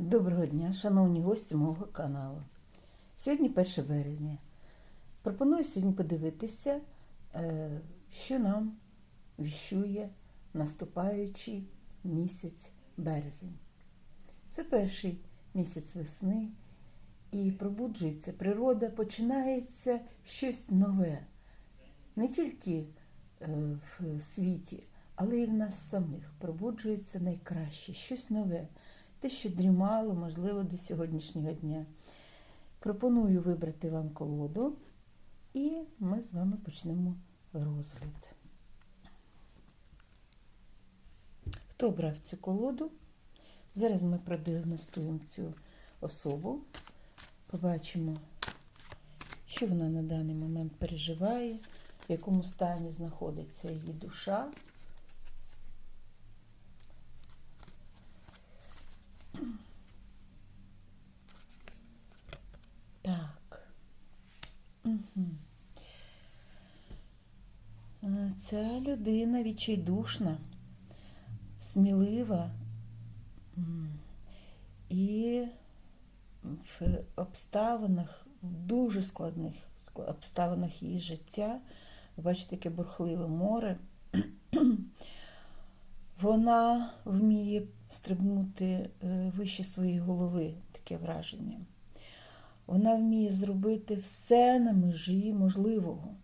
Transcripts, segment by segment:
Доброго дня, шановні гості мого каналу. Сьогодні 1 березня. Пропоную сьогодні подивитися, е, що нам віщує наступаючий місяць березень. Це перший місяць весни, і пробуджується природа, починається щось нове. Не тільки е, в світі, але й в нас самих пробуджується найкраще, щось нове те, що дрімало, можливо, до сьогоднішнього дня. Пропоную вибрати вам колоду, і ми з вами почнемо розгляд. Хто обрав цю колоду? Зараз ми продіагностуємо цю особу, побачимо, що вона на даний момент переживає, в якому стані знаходиться її душа. Так. Угу. Ця людина відчайдушна, смілива і в обставинах, в дуже складних обставинах її життя, бачите, таке бурхливе море, вона вміє стрибнути е, вище своєї голови, таке враження. Вона вміє зробити все на межі можливого.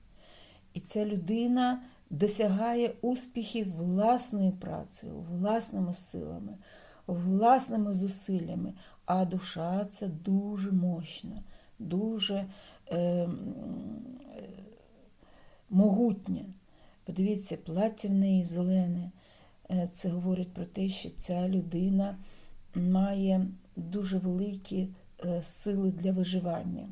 І ця людина досягає успіхів власною працею, власними силами, власними зусиллями. А душа це дуже мощна, дуже е, е, могутня. Подивіться, плаття в неї зелене. Е, Це говорить про те, що ця людина має дуже великі е, сили для виживання.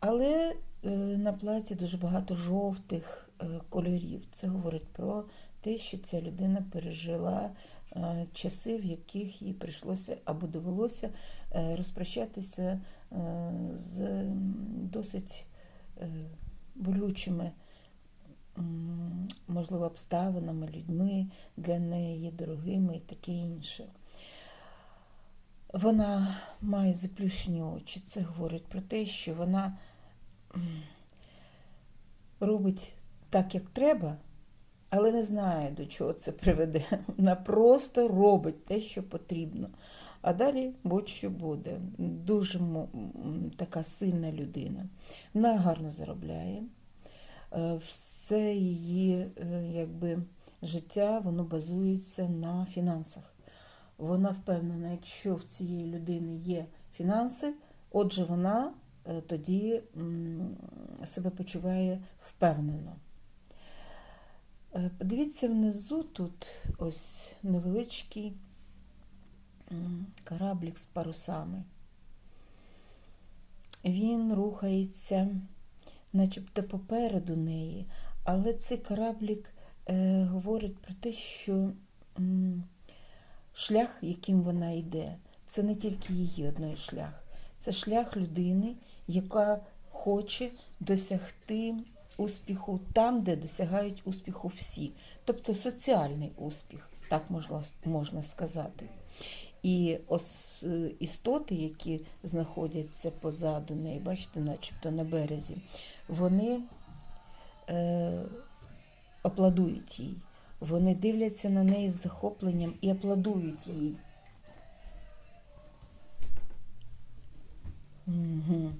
Але е, на платі дуже багато жовтих кольорів. Це говорить про те, що ця людина пережила е, часи, в яких їй прийшлося або довелося е, розпрощатися е, з досить е, болючими, можливо, обставинами, людьми для неї, дорогими і таке інше. Вона має заплющені очі. Це говорить про те, що вона робить так, як треба, але не знає, до чого це приведе. Вона просто робить те, що потрібно. А далі будь-що буде. Дуже така сильна людина. Вона гарно заробляє. Е, Все її е, якби, життя воно базується на фінансах. Вона впевнена, якщо в цієї людини є фінанси, отже, вона е, тоді себе почуває впевнено. Е, Подивіться внизу тут ось невеличкий кораблік з парусами. Він рухається, начебто попереду неї, але цей кораблік е, говорить про те, що м, шлях, яким вона йде, це не тільки її одної шлях, це шлях людини, яка хоче досягти успіху там, де досягають успіху всі. Тобто соціальний успіх, так можна, можна сказати. І ос, е, істоти, які знаходяться позаду неї, бачите, начебто на березі, вони е, аплодують їй. Вони дивляться на неї з захопленням і аплодують їй. Угу.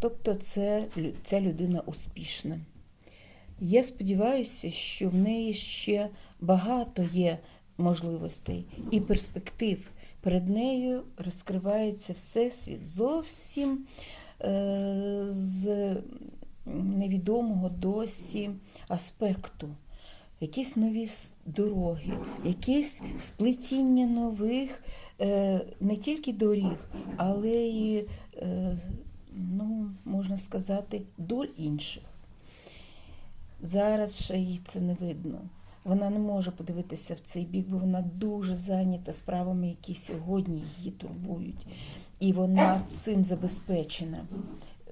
Тобто це, ця людина успішна. Я сподіваюся, що в неї ще багато є можливостей і перспектив. Перед нею розкривається всесвіт зовсім е, з невідомого досі аспекту. Якісь нові дороги, якісь сплетіння нових е, не тільки доріг, але й, е, ну, можна сказати, доль інших. Зараз ще їй це не видно. Вона не може подивитися в цей бік, бо вона дуже зайнята справами, які сьогодні її турбують. І вона цим забезпечена.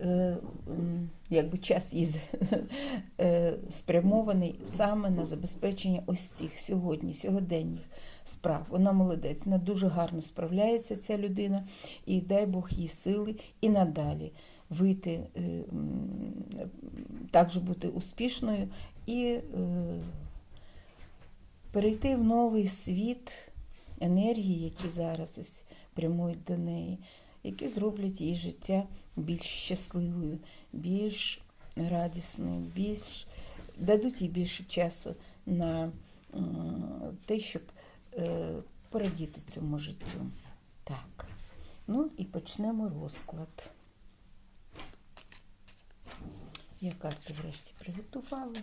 е, якби час її е, спрямований саме на забезпечення ось цих сьогодні, сьогоденніх справ. Вона молодець, вона дуже гарно справляється, ця людина, і дай Бог їй сили і надалі вийти, е, також бути успішною і е, перейти в новий світ енергії, які зараз ось прямують до неї, які зроблять її життя більш щасливою, більш радісною, більш дадуть їй більше часу на те, щоб е, порадіти цьому життю. Так. Ну і почнемо розклад. Я карти врешті приготувала.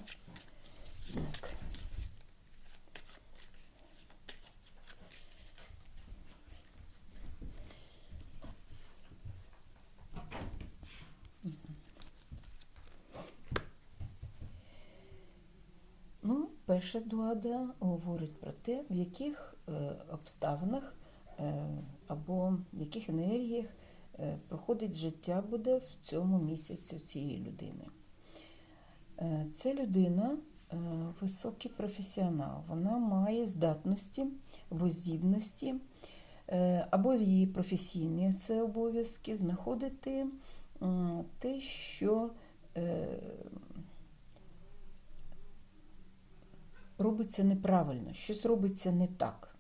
Так. Ну, перша дуада говорить про те, в яких е, обставинах е, або в яких енергіях е, проходить життя буде в цьому місяці цієї людини. Е, Ця людина е, високий професіонал, вона має здатності або здібності, е, або її професійні це обов'язки знаходити те, що е, робиться неправильно, щось робиться не так.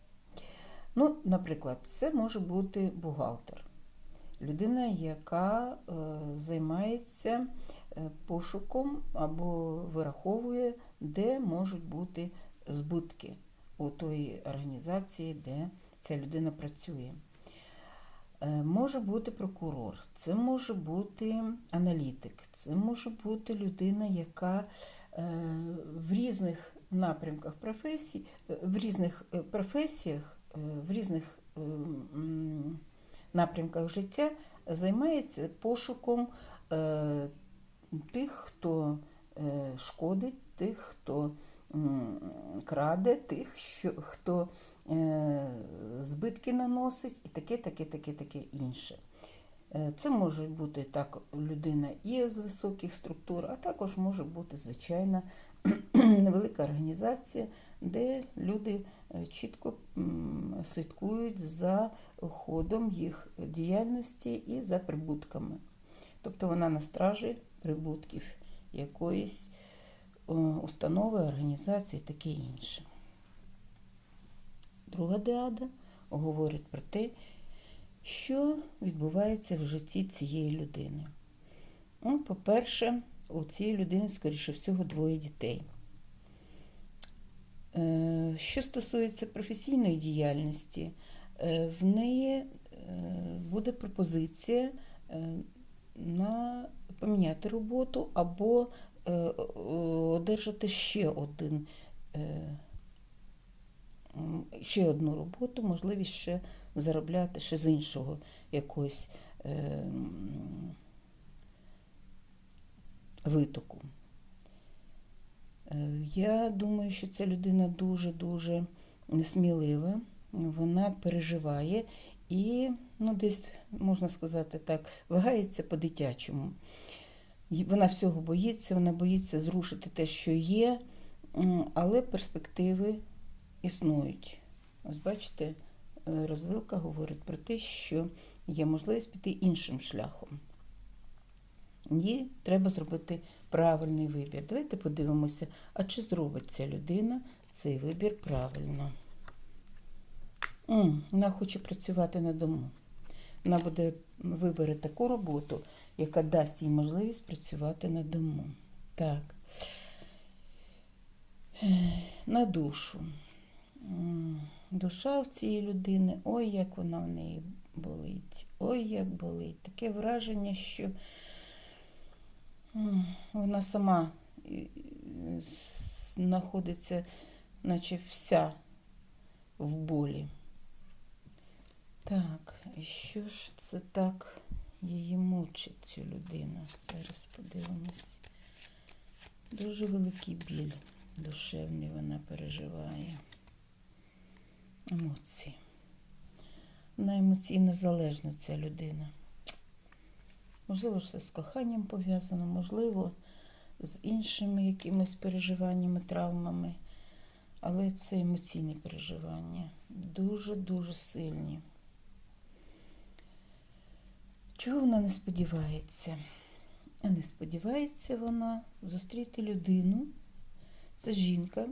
Ну, наприклад, це може бути бухгалтер, людина, яка займається пошуком або вираховує, де можуть бути збитки у тої організації, де ця людина працює. Е, Може бути прокурор, це може бути аналітик, це може бути людина, яка е, в різних напрямках професій, е, в різних е, професіях, е, в різних е, напрямках життя займається пошуком е, тих, хто е, шкодить, тих, хто краде, тих, що, хто е, збитки наносить, і таке, таке, таке, таке інше. Е, Це може бути так людина і з високих структур, а також може бути звичайна невелика організація, де люди чітко слідкують за ходом їх діяльності і за прибутками. Тобто вона на стражі прибутків якоїсь е, установи, організації, таке інше. Друга деада говорить про те, що відбувається в житті цієї людини. Ну, по-перше, у цієї людини, скоріше всього, двоє дітей. Е, Що стосується професійної діяльності, е, в неї буде пропозиція на поміняти роботу або е, одержати ще один. е, Ще одну роботу, можливість ще заробляти ще з іншого якогось е, витоку. Е, Я думаю, що ця людина дуже-дуже несмілива, вона переживає і, ну, десь, можна сказати так, вагається по-дитячому. Вона всього боїться, вона боїться зрушити те, що є, але перспективи існують. Ось бачите, е, розвилка говорить про те, що є можливість піти іншим шляхом. Їй треба зробити правильний вибір. Давайте подивимося, а чи зробить ця людина цей вибір правильно. Вона хоче працювати на дому. Вона буде вибере таку роботу, яка дасть їй можливість працювати на дому. Так. На душу. Душа в цієї людини, ой, як вона в неї болить. Ой, як болить. Таке враження, що вона сама знаходиться, наче вся в болі. Так, і що ж це так її мучить, цю людину? Зараз подивимось. Дуже великий біль душевний вона переживає. Емоції. Вона емоційно залежна ця людина. Можливо, це з коханням пов'язано, можливо, з іншими якимись переживаннями, травмами. Але це емоційні переживання. Дуже-дуже сильні. Чого вона не сподівається? А не сподівається вона зустріти людину. Це жінка,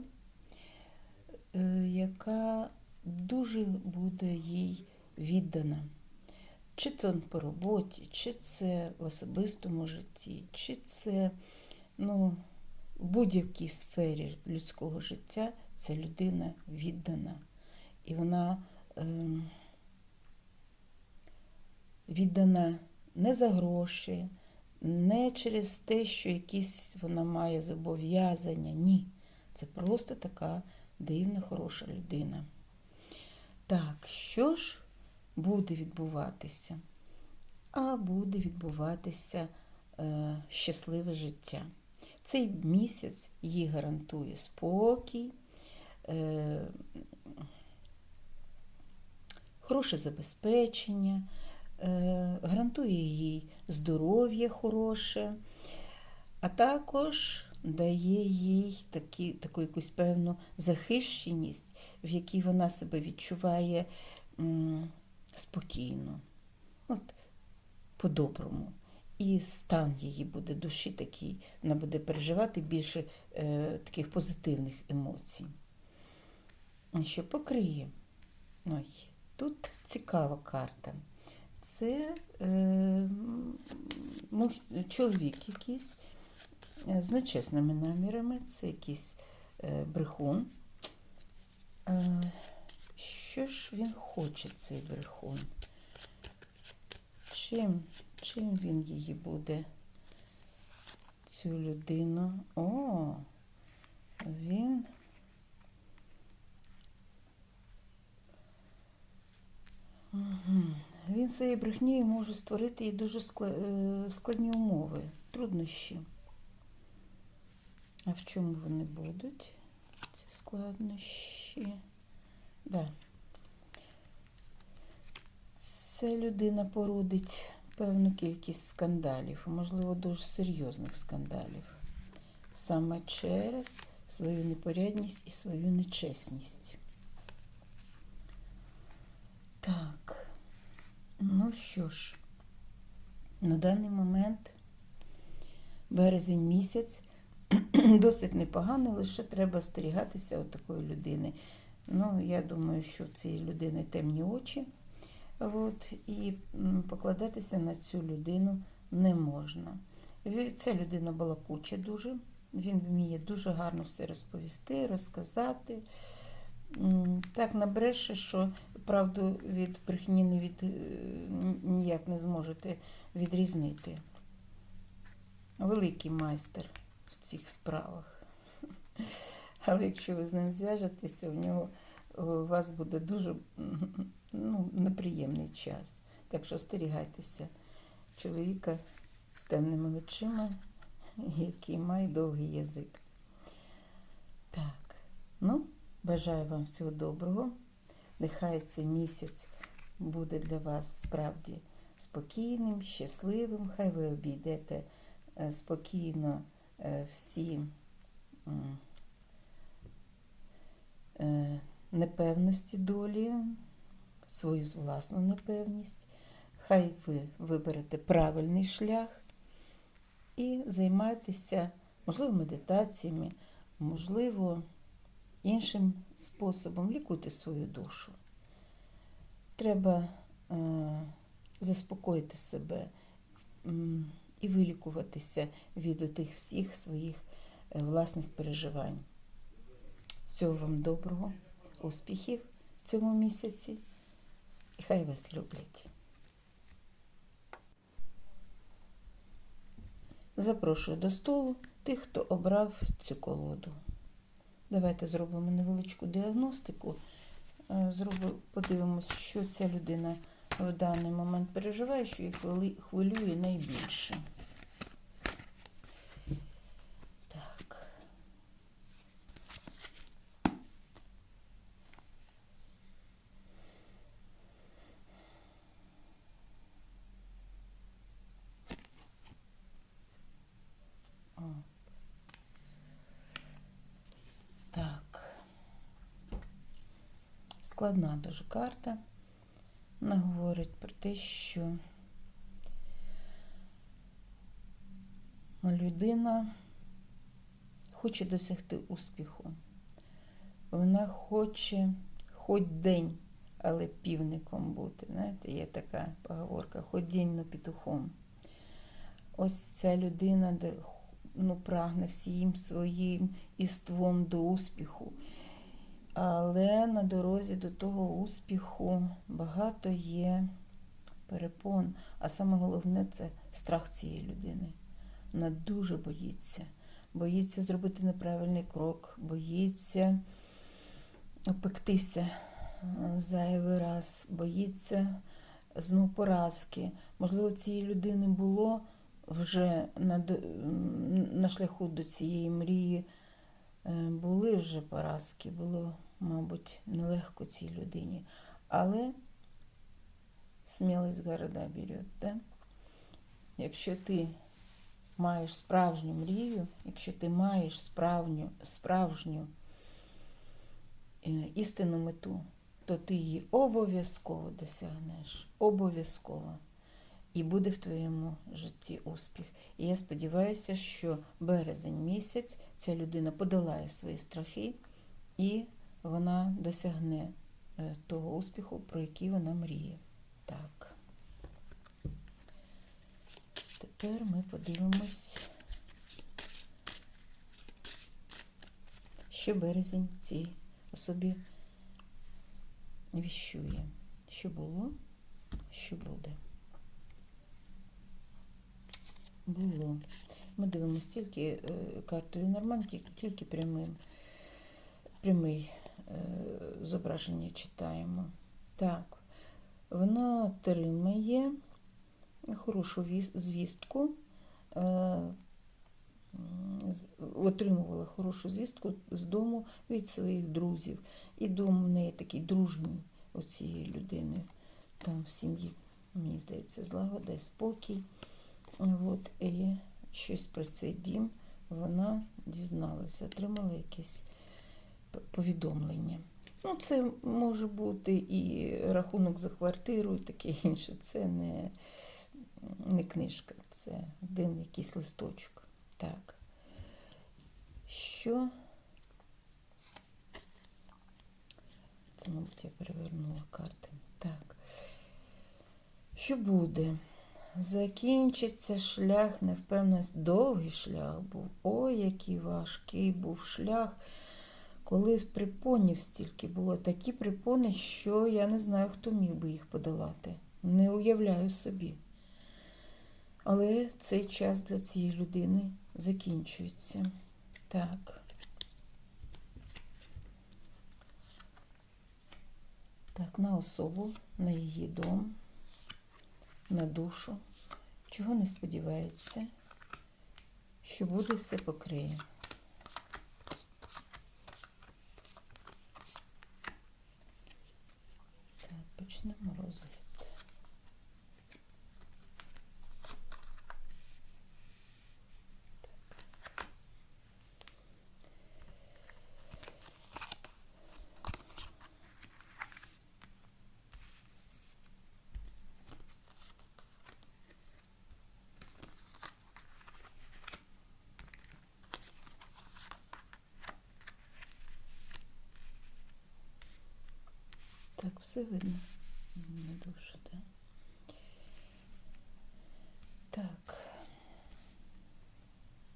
е, яка дуже буде їй віддана. Чи це по роботі, чи це в особистому житті, чи це ну, в будь-якій сфері людського життя ця людина віддана. І вона е, віддана не за гроші, не через те, що якісь вона має зобов'язання. Ні. Це просто така дивна, хороша людина. Так, що ж буде відбуватися? А буде відбуватися е, щасливе життя. Цей місяць їй гарантує спокій, е, хороше забезпечення, гарантує їй здоров'я хороше, а також дає їй такі, таку якусь певну захищеність, в якій вона себе відчуває спокійно, от, по-доброму. І стан її буде душі такий, вона буде переживати більше е, таких позитивних емоцій. Що покриє? Ой, тут цікава карта. Це е, чоловік якийсь е, з нечесними намірами, це якийсь е, брехун. Е, що ж він хоче, цей брехун? Чим, чим він її буде, цю людину? О, він. Угу. Він своєю брехнею може створити і дуже е, складні умови, труднощі. А в чому вони будуть? Ці складнощі? Да. Ця людина породить певну кількість скандалів, можливо, дуже серйозних скандалів. Саме через свою непорядність і свою нечесність. Так, ну що ж, на даний момент березень місяць досить непоганий, лише треба остерігатися от такої людини. Ну, я думаю, що в цієї людини темні очі. От, І покладатися на цю людину не можна. Ця людина балакуча дуже, він вміє дуже гарно все розповісти, розказати. Так набреше, що правду від брехні не від, е, ніяк не зможете відрізнити. Великий майстер в цих справах. Але якщо ви з ним зв'яжетеся, у нього у вас буде дуже ну, неприємний час. Так що остерігайтеся чоловіка з темними очима, який має довгий язик. Так, ну, бажаю вам всього доброго. Нехай цей місяць буде для вас справді спокійним, щасливим. Хай ви обійдете е, спокійно е, всі е, непевності долі свою власну непевність, хай ви виберете правильний шлях і займайтеся, можливо, медитаціями, можливо, іншим способом лікуйте свою душу. Треба е, заспокоїти себе і вилікуватися від тих всіх своїх е, власних переживань. Всього вам доброго, успіхів в цьому місяці і хай вас люблять. Запрошую до столу тих, хто обрав цю колоду. Давайте зробимо невеличку діагностику. Е, зробимо, подивимось, що ця людина в даний момент переживає, що її хвилює найбільше. Складна дуже карта. Вона говорить про те, що людина хоче досягти успіху. Вона хоче хоч день, але півником бути. Знаєте, є така поговорка, хоч день, но петухом. Ось ця людина, де ну, прагне всім своїм іством до успіху. Але на дорозі до того успіху багато є перепон. А саме головне це страх цієї людини. Вона дуже боїться. Боїться зробити неправильний крок, боїться опектися зайвий раз, боїться знов поразки. Можливо, цієї людини було вже на, на шляху до цієї мрії, е, були вже поразки, було, мабуть, нелегко цій людині. Але смілість города берет, да? Якщо ти маєш справжню мрію, якщо ти маєш справжню, справжню е, істинну мету, то ти її обов'язково досягнеш. Обов'язково. І буде в твоєму житті успіх. І я сподіваюся, що березень місяць ця людина подолає свої страхи і вона досягне е, того успіху, про який вона мріє. Так. Тепер ми подивимось, що березень цій особі віщує. Що було, що буде. Було. Ми дивимося тільки е, карту Лінорман, тільки, прямий е, зображення читаємо. Так, воно отримає хорошу звістку, е, отримувала хорошу звістку з дому від своїх друзів. І дом в неї такий дружній у цієї людини. Там в сім'ї, мені здається, злагода спокій. От, і щось про цей дім вона дізналася, отримала якесь повідомлення. Ну, це може бути і рахунок за квартиру, і таке інше. Це не, не книжка, це один якийсь листочок. Так. Що? Це, мабуть, я перевернула карти. Так. Що буде? Закінчиться шлях невпевненість. Довгий шлях був. Ой, який важкий був шлях. Коли припонів стільки було, такі припони, що я не знаю, хто міг би їх подолати. Не уявляю собі. Але цей час для цієї людини закінчується. Так. Так, на особу, на її дом, на душу. Чого не сподівається, що буде все покриє. Так, почнемо розгляд. Так, все видно. Не дуже, да? Так.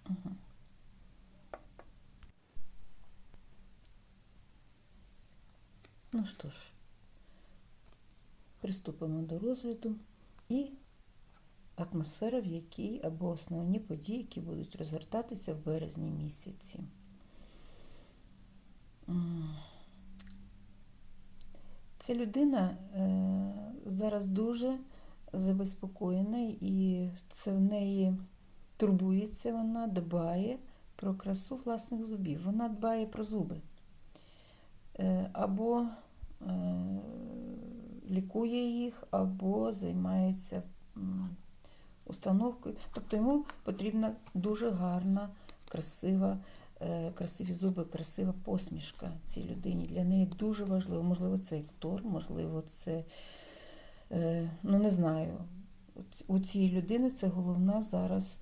Угу. Ну що ж, приступимо до розгляду і атмосфера, в якій або основні події, які будуть розгортатися в березні місяці. Ця людина е, зараз дуже забезпокоєна, і це в неї турбується, вона дбає про красу власних зубів. Вона дбає про зуби. Е, або е, лікує їх, або займається установкою. Тобто йому потрібна дуже гарна, красива красиві зуби, красива посмішка цій людині. Для неї дуже важливо. Можливо, це актор, можливо, це е, ну не знаю. У цієї людини це головна зараз,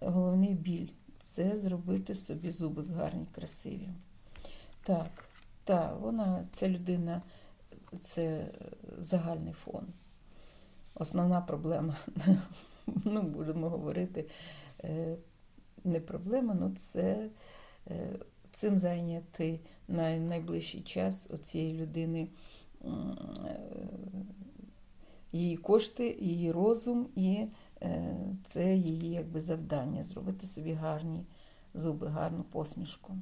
головний біль. Це зробити собі зуби гарні, красиві. Так, так, вона, ця людина, це е, загальний фон. Основна проблема, ну, будемо говорити, е, не проблема, ну це е, цим зайняти на найближчий час цієї людини е, її кошти, її розум, і е, це її якби завдання зробити собі гарні зуби, гарну посмішку.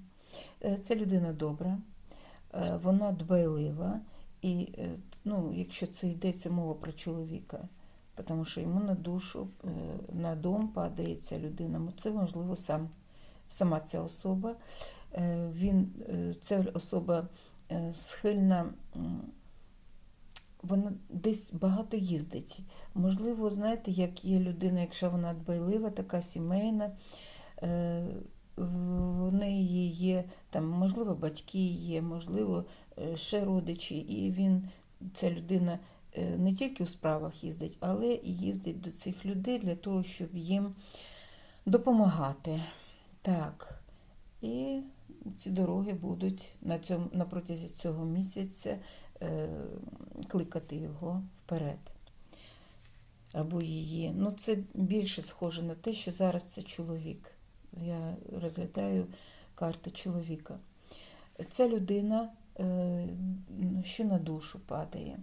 Е, Ця людина добра, е, вона дбайлива, і е, ну, якщо це йдеться мова про чоловіка, тому що йому на душу, е, на дом падає ця людина, це можливо сам, сама ця особа. Е, Він, е, ця особа е, схильна. вона десь багато їздить. Можливо, знаєте, як є людина, якщо вона дбайлива, така сімейна, в неї є там, можливо, батьки є, можливо, ще родичі, і він, ця людина не тільки у справах їздить, але і їздить до цих людей для того, щоб їм допомагати. Так. І ці дороги будуть на, цьому, на протязі цього місяця е, кликати його вперед. Або її. Ну, це більше схоже на те, що зараз це чоловік. Я розглядаю карти чоловіка. Ця людина е, ще на душу падає.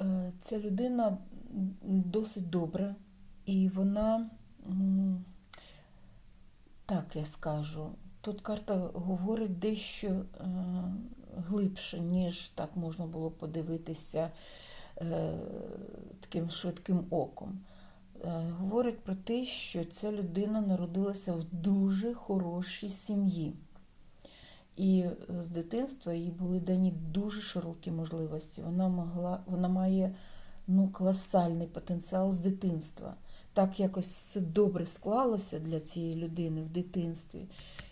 Е, Ця людина досить добра, і вона, так я скажу, тут карта говорить дещо е, глибше, ніж так можна було подивитися е, таким швидким оком. Е, Говорить про те, що ця людина народилася в дуже хорошій сім'ї. І з дитинства їй були дані дуже широкі можливості. Вона могла, вона має ну, колосальний потенціал з дитинства. Так якось все добре склалося для цієї людини в дитинстві,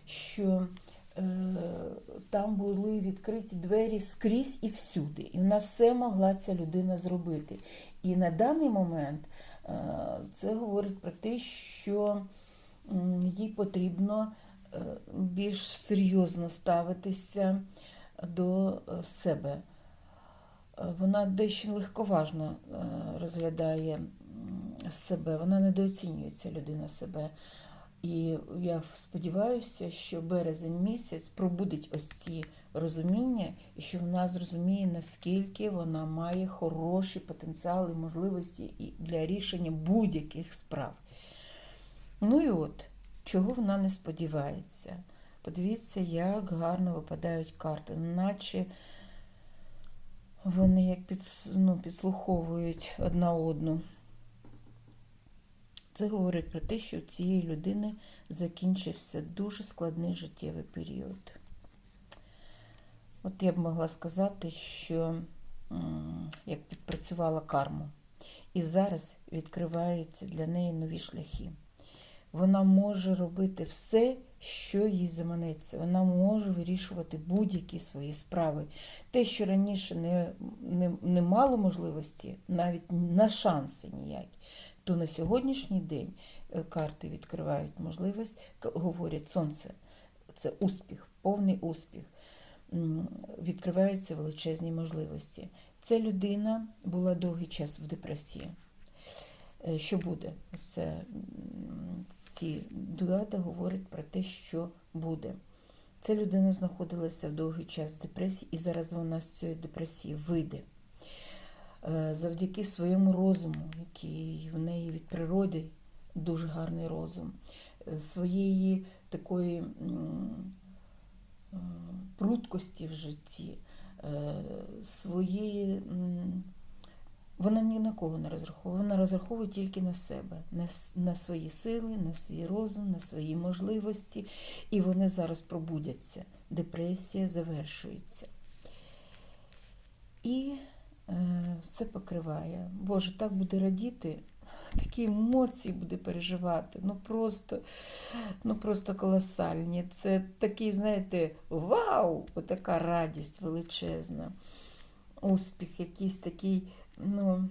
що е, там були відкриті двері скрізь і всюди. І вона все могла ця людина зробити. І на даний момент е, це говорить про те, що їй потрібно е, більш серйозно ставитися до е, себе. Е, Вона дещо легковажно розглядає себе, вона недооцінює ця людина себе. І я сподіваюся, що березень місяць пробудить ось ці розуміння, і що вона зрозуміє, наскільки вона має хороші потенціали, можливості для рішення будь-яких справ. Ну і от, чого вона не сподівається. Подивіться, як гарно випадають карти, наче вони як ну, підслуховують одна одну. Це говорить про те, що у цієї людини закінчився дуже складний життєвий період. От я б могла сказати, що як підпрацювала карму. І зараз відкриваються для неї нові шляхи. Вона може робити все, що їй заманеться. Вона може вирішувати будь-які свої справи. Те, що раніше не, не, не мало можливості, навіть на шанси ніякі, то на сьогоднішній день е, карти відкривають можливість, говорять сонце. Це успіх, повний успіх. Відкриваються величезні можливості. Ця людина була довгий час в депресії. Е, Що буде? Це ці дуада говорять про те, що буде. Ця людина знаходилася в довгий час в депресії, і зараз вона з цієї депресії вийде. Е, Завдяки своєму розуму, який в неї від природи дуже гарний розум, е, своєї такої м, пруткості в житті, своєї. Вона ні на кого не розраховує, вона розраховує тільки на себе, на, на свої сили, на свій розум, на свої можливості, і вони зараз пробудяться. Депресія завершується. І е, все покриває. Боже, так буде радіти, такі емоції буде переживати. Ну просто, ну просто колосальні. Це такий, знаєте, вау! Отака радість величезна. Успіх, якийсь такий, ну,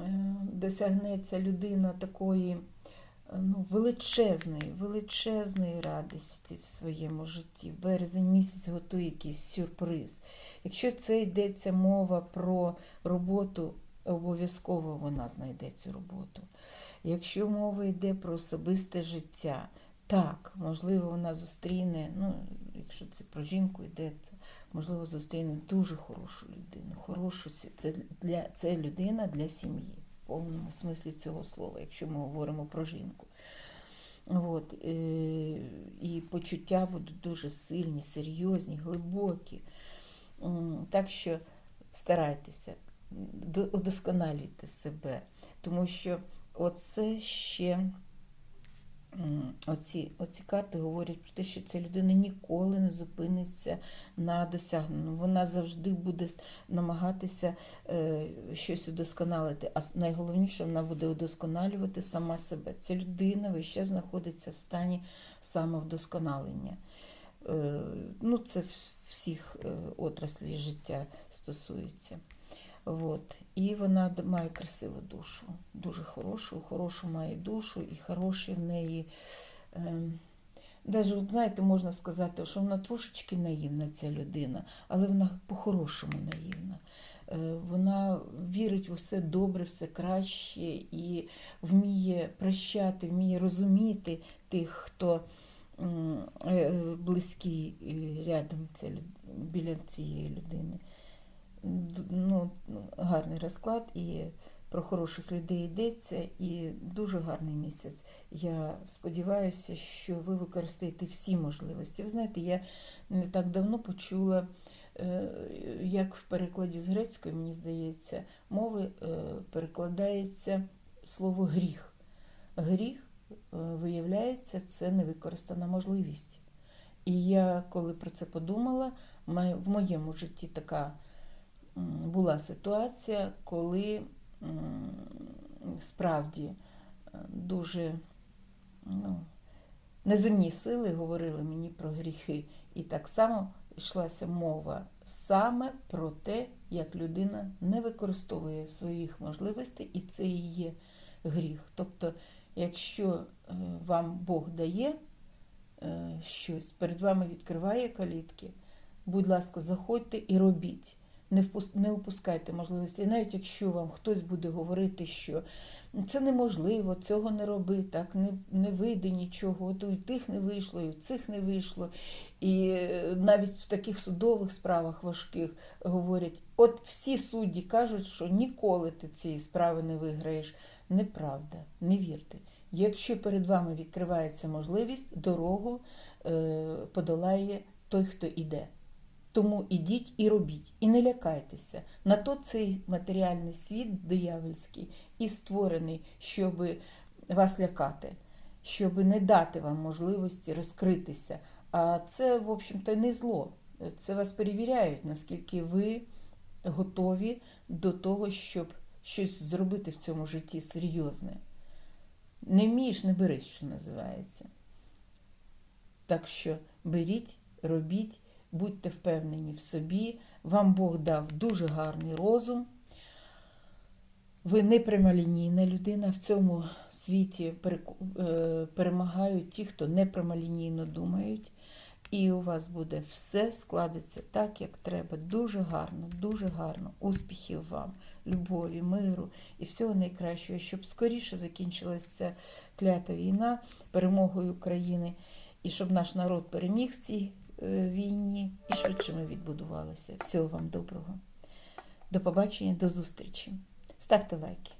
е, досягнеться людина такої ну, величезної, величезної радості в своєму житті. Березень місяць готує якийсь сюрприз. Якщо це йдеться мова про роботу, обов'язково вона знайде цю роботу. Якщо мова йде про особисте життя, так, можливо, вона зустріне, ну, якщо це про жінку йде, то можливо зустріне дуже хорошу людину. Хорошу це для це людина для сім'ї, в повному смислі цього слова, якщо ми говоримо про жінку. От, е, і почуття будуть дуже сильні, серйозні, глибокі. Так що старайтеся, до- удосконалюйте себе, тому що оце ще. Оці, оці карти говорять про те, що ця людина ніколи не зупиниться на досягненому. Вона завжди буде намагатися е, щось удосконалити. А найголовніше, вона буде удосконалювати сама себе. Ця людина весь знаходиться в стані самовдосконалення. Е, ну, це всіх е, отраслей життя стосується. От. І вона має красиву душу, дуже хорошу, хорошу має душу і хороші в неї. Ем, Даже, знаєте, можна сказати, що вона трошечки наївна, ця людина, але вона по-хорошому наївна. Е, Вона вірить в усе добре, все краще і вміє прощати, вміє розуміти тих, хто е, близький е, рядом біля цієї людини. Ну, гарний розклад і про хороших людей йдеться, і дуже гарний місяць. Я сподіваюся, що ви використаєте всі можливості. Ви знаєте, я не так давно почула, е, як в перекладі з грецької, мені здається, мови е, перекладається слово гріх. Гріх, е, виявляється, це невикористана можливість. І я, коли про це подумала, в моєму житті така була ситуація, коли справді е, дуже ну, неземні сили говорили мені про гріхи. І так само йшлася мова саме про те, як людина не використовує своїх можливостей, і це і є гріх. Тобто, якщо е, вам Бог дає е, щось, перед вами відкриває калітки, будь ласка, заходьте і робіть. Не не упускайте можливості. І навіть якщо вам хтось буде говорити, що це неможливо, цього не роби, так не, не вийде нічого, от у тих не вийшло, і у цих не вийшло. І е, навіть в таких судових справах важких говорять: от всі судді кажуть, що ніколи ти цієї справи не виграєш. Неправда, не вірте. Якщо перед вами відкривається можливість, дорогу е, подолає той, хто іде. Тому ідіть і робіть, і не лякайтеся. На то цей матеріальний світ диявольський і створений, щоб вас лякати, щоб не дати вам можливості розкритися. А це, в общем-то, не зло. Це вас перевіряють, наскільки ви готові до того, щоб щось зробити в цьому житті серйозне. Не вмієш, не берись, що називається. Так що беріть, робіть, будьте впевнені в собі. Вам Бог дав дуже гарний розум. Ви не прямолінійна людина. В цьому світі е, перемагають ті, хто не прямолінійно думають. І у вас буде все складеться так, як треба. Дуже гарно, дуже гарно. Успіхів вам, любові, миру і всього найкращого, щоб скоріше закінчилася ця клята війна перемогою України, і щоб наш народ переміг в цій війні, і швидше ми відбудувалися. Всього вам доброго. До побачення, до зустрічі. Ставте лайки.